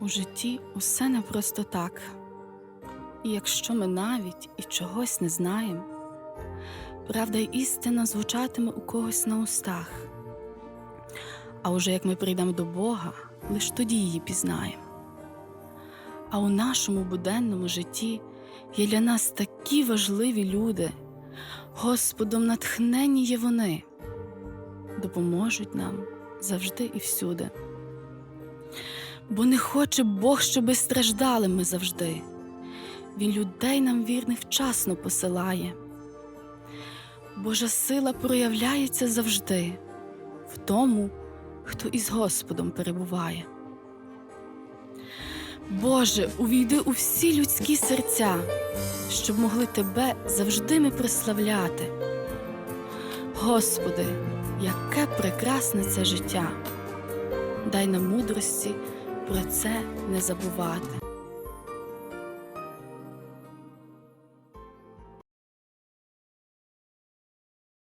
У житті усе не просто так. І якщо ми навіть і чогось не знаємо, правда й істина звучатиме у когось на устах. А уже як ми прийдемо до Бога, лиш тоді її пізнаємо. А у нашому буденному житті є для нас такі важливі люди, Господом натхнені є вони, допоможуть нам завжди і всюди. Бо не хоче Бог, щоби страждали ми завжди. Він людей нам вірних вчасно посилає. Божа сила проявляється завжди в тому, хто із Господом перебуває. Боже, увійди у всі людські серця, щоб могли Тебе завжди ми прославляти. Господи, яке прекрасне це життя! Дай нам мудрості про це не забувати.